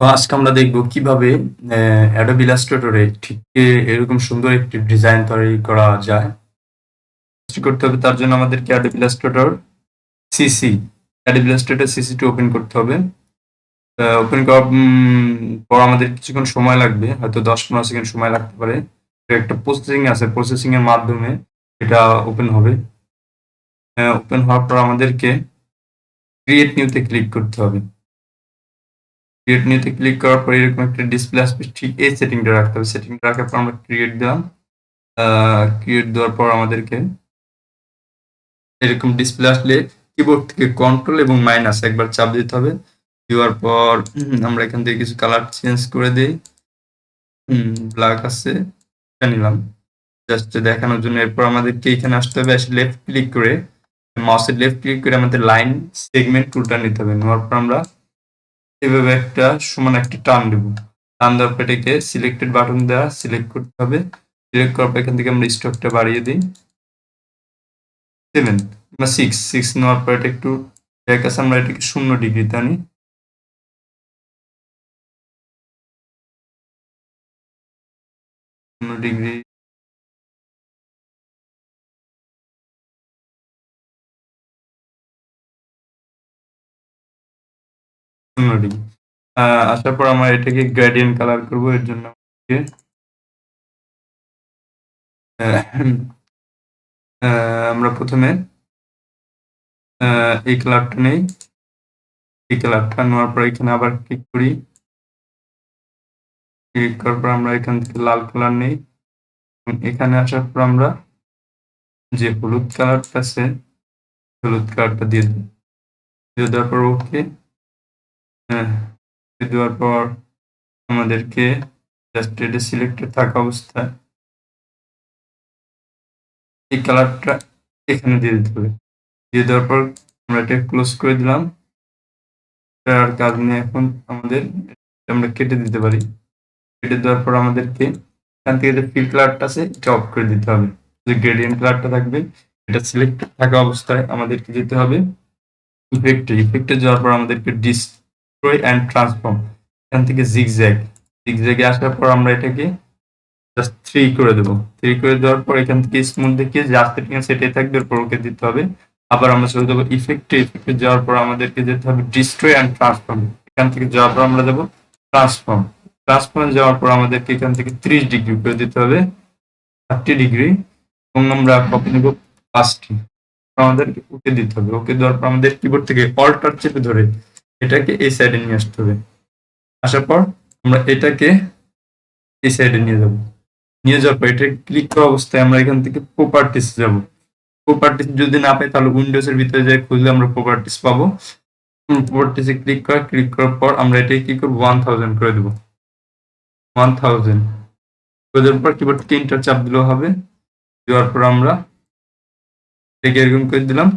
তো আজকে আমরা দেখব কীভাবে অ্যাডোব ইলাস্ট্রেটরে ঠিক এরকম সুন্দর একটি ডিজাইন তৈরি করা যায়। করতে হবে, তার জন্য আমাদেরকে Adobe Illustrator CC Adobe Illustrator সিসিটি open করতে হবে। ওপেন করার পর আমাদের কিছুক্ষণ সময় লাগবে, হয়তো দশ পনেরো সেকেন্ড সময় লাগতে পারে। একটা প্রসেসিং আছে প্রসেসিং এর মাধ্যমে এটা ওপেন হবে। ওপেন হওয়ার পর আমাদেরকে ক্রিয়েট নিউতে ক্লিক করতে হবে। ক্রিয়েট নিউতে ক্লিক করার পর এরকম একটা ডিসপ্লে আসবে। ঠিক এই সেটিংটা রাখতে হবে। সেটিংটা রাখার পর আমরা ক্রিয়েট দিলাম। ক্রিয়েট দেওয়ার পর আমাদেরকে এরকম ডিসপ্লে আসলে কিবোর্ড থেকে কন্ট্রোল এবং মাইনাস একবার চাপ দিতে হবে। দেওয়ার পর আমরা এখান থেকে কিছু কালার চেঞ্জ করে দিই। ব্ল্যাক আছে। নিলাম। জাস্ট দেখানোর জন্য এরপর আমাদেরকে এখানে আসতে হবে এসে লেফট ক্লিক করে। মাউসের লেফট ক্লিক করে আমাদের লাইন সেগমেন্ট টুলটা নিতে হবে। নেওয়ার পর আমরা এভাবে একটা সমান একটা টান দেব। টান দেওয়ার পর এটাকে সিলেক্টেড বাটন দেওয়া সিলেক্ট করতে হবে। সিলেক্ট করার পর এখান থেকে আমরা স্টকটা বাড়িয়ে দিই। সেভেন বা সিক্স সিক্স নেওয়ার পর এটা একটু এক আছে, আমরা এটাকে শূন্য ডিগ্রিতে আনি। শূন্য ডিগ্রি আহ, আসার পর আমরা এটাকে গ্রেডিয়েন্ট কালার করব এর জন্য আমরা প্রথমে এই কালারটা নেই। এই কালারটা নেওয়ার পর এখানে আবার ক্লিক করি। ক্লিক করার পর আমরা এখান থেকে লাল কালার নেই। এখানে আসার পর আমরা যে হলুদ কালারটা আছে হলুদ কালারটা দিয়ে দিই দিয়ে দেওয়ার পর ওকে হ্যাঁ দেওয়ার পর আমাদেরকে জাস্ট এটা সিলেক্টেড থাকা অবস্থায় এই কালারটা এখানে দিয়ে দিতে হবে। দিয়ে দেওয়ার পর আমরা এটা ক্লোজ করে দিলাম। আর কাজ নেই এখন আমাদের আমরা কেটে দিতে পারি। কেটে দেওয়ার পর আমাদেরকে এখান থেকে যে ফিল কালারটা আছে, এটা অফ করে দিতে হবে। যে গ্রেডিয়েন্ট কালারটা থাকবে, এটা সিলেক্টেড থাকা অবস্থায় আমাদেরকে যেতে হবে। ইফেক্টে ইফেক্টে যাওয়ার পর আমাদেরকে ডিসট্রয় অ্যান্ড ট্রান্সফর্ম এখান থেকে জিগজ্যাগ জিগজ্যাগে আসার পর আমরা এটাকে জাস্ট থ্রি করে দেবো। থ্রি করে দেওয়ার পর এখান থেকে স্মুথ দেখিয়ে যে আস্তে ঠিক থাকবে, এরপর ওকে দিতে হবে। আবার আমরা চলে যাব ইফেক্টে ইফেক্টে যাওয়ার পর আমাদেরকে যেতে হবে ডিস্ট্রয় অ্যান্ড ট্রান্সফর্ম এখান থেকে যাওয়ার পর আমরা যাব ট্রান্সফর্ম ট্রান্সফর্ম যাওয়ার পর আমাদেরকে এখান থেকে ত্রিশ ডিগ্রি করে দিতে হবে। থার্টি ডিগ্রি এবং আমরা কপি নেব পাঁচটি। আমাদেরকে ওকে দিতে হবে। ওকে দেওয়ার পর আমাদের কিবোর্ড থেকে অল্টার চেপে ধরে এটাকে এই সাইডে নিয়ে আসতে হবে। আসার পর আমরা এটাকে এই সাইডে নিয়ে যাব। নিয়ে যাওয়ার পর এটা ক্লিক করা অবস্থায় আমরা এখান থেকে প্রপার্টিস যাব। প্রপার্টিস যদি না পাই তাহলে উইন্ডোজ এর ভিতরে যাই, খুঁজলে আমরা প্রপার্টিস পাবো। প্রপার্টিসে ক্লিক করা ক্লিক করার পর আমরা এটাকে কি করব? ওয়ান থাউজেন্ড করে দেবো। ওয়ান থাউজেন্ড করে দেওয়ার পর কিবোর্ড তিনটা চাপ দিলেও হবে। দেওয়ার পর আমরা এরকম করে দিলাম।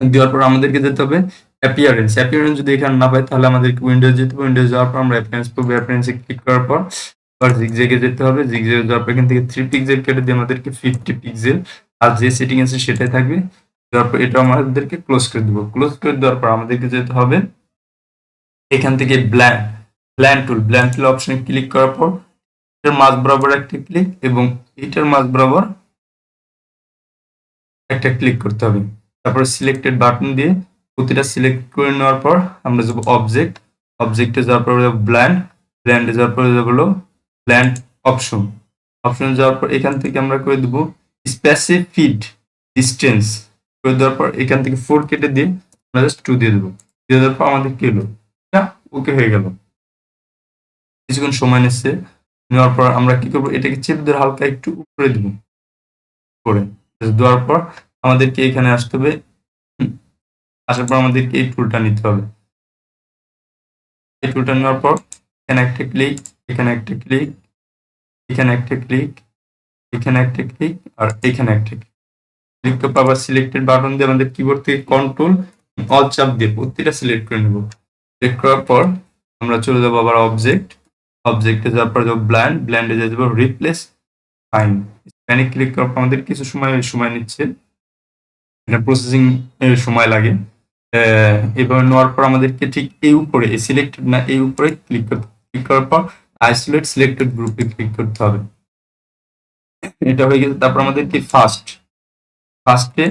দেওয়ার পর আমাদেরকে যেতে হবে অ্যাপিয়ারেন্স অ্যাপিয়ারেন্স যদি এখানে না পাই, তাহলে আমাদেরকে উইন্ডোজ যেতে হবে। উইন্ডোজ যাওয়ার পর আমরা অ্যাপিয়ারেন্স পাবো। অ্যাপিয়ারেন্সে ক্লিক করার পর আবার জিগজেগে যেতে হবে। জিগজেগে যাওয়ার পর এখান থেকে থ্রি পিক্সেল কেটে দিয়ে আমাদেরকে ফিফটি পিক্সেল আর যে সেটিং আছে সেটাই থাকবে। তারপর এটা আমাদেরকে ক্লোজ করে দেবো। ক্লোজ করে দেওয়ার পর আমাদেরকে যেতে হবে এখান থেকে blend blend tool blend tool অপশনে ক্লিক করার পর এটার মাঝ বরাবর একটা ক্লিক এবং এটার মাঝ বরাবর একটা ক্লিক করতে হবে। তারপর সিলেক্টেড বাটন দিয়ে প্রতিটা সিলেক্ট করে নেওয়ার পর আমরা যাব অবজেক্ট অবজেক্টে যাওয়ার পর ব্ল্যান্ড ব্ল্যান্ডে যাওয়ার পর যাব ব্ল্যান্ড অপশন অপশন যাওয়ার পর এখান থেকে আমরা করে দেবো স্পেসিফিড ডিস্টেন্স করে দেওয়ার পর এখান থেকে ফোর কেটে দিয়ে আমরা জাস্ট টু দিয়ে দেবো। দিয়ে দেওয়ার পর আমাদের কি হলো? না ওকে হয়ে গেল। কিছুক্ষণ সময় নিচ্ছে। নেওয়ার পর আমরা কি করব? এটাকে চেপে ধরে হালকা একটু উপরে দেবো। করে দেওয়ার পর আমাদেরকে এখানে আসতে হবে আসার পর আমাদেরকে এই টুলটা নিতে হবে। এই টুলটা নেওয়ার পর এখানে একটা ক্লিক এখানে একটা ক্লিক এখানে একটা ক্লিক এখানে একটা ক্লিক আর এখানে একটা ক্লিক ক্লিক করতে আবার সিলেক্টেড বাটন দিয়ে আমাদের কিবোর্ড থেকে কন্ট্রোল অল চাপ দিয়ে প্রতিটা সিলেক্ট করে নেব। সিলেক্ট করার পর আমরা চলে যাব আবার অবজেক্ট অবজেক্টে যাওয়ার পর যাব ব্ল্যান্ড ব্ল্যান্ডে যাব রিপ্লেস ফাইন ক্লিক করার পর আমাদের কিছু সময় সময় নিচ্ছে। এটা প্রসেসিং সময় লাগে। এভাবে নেওয়ার পর আমাদেরকে ঠিক এই উপরে সিলেক্টেড না, এই উপরে ক্লিক করতে ক্লিক করার পর আইসোলেট সিলেক্টেড গ্রুপে ক্লিক করতে হবে। এটা হয়ে গেছে। তারপর আমাদেরকে ফার্স্ট ফার্স্টে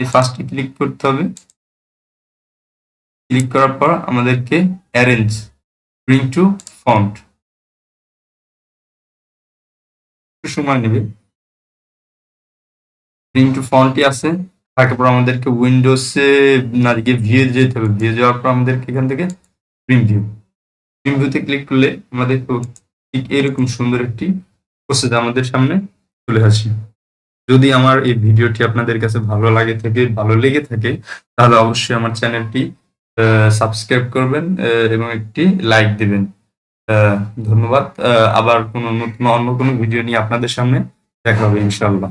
এই ফার্স্টে ক্লিক করতে হবে। ক্লিক করার পর আমাদেরকে অ্যারেঞ্জ ব্রিং টু ফন্ট সময় নেবে। ব্রিং টু ফন্টই আছে। তারপর আমাদেরকে উইন্ডোজে না, গিয়ে ভিউ যেতে হবে। ভিউ যাওয়ার পর আমাদেরকে এখান থেকে প্রিম ভিউ প্রিম ভিউতে ক্লিক করলে আমাদের ঠিক এরকম সুন্দর একটি প্রসেস আমাদের সামনে চলে আসে। যদি আমার এই ভিডিওটি আপনাদের কাছে ভালো লাগে থাকে, ভালো লেগে থাকে, তাহলে অবশ্যই আমার চ্যানেলটি সাবস্ক্রাইব করবেন এবং একটি লাইক দিবেন। ধন্যবাদ। আবার কোনো নতুন, অন্য কোনো ভিডিও নিয়ে আপনাদের সামনে দেখা হবে ইনশাল্লাহ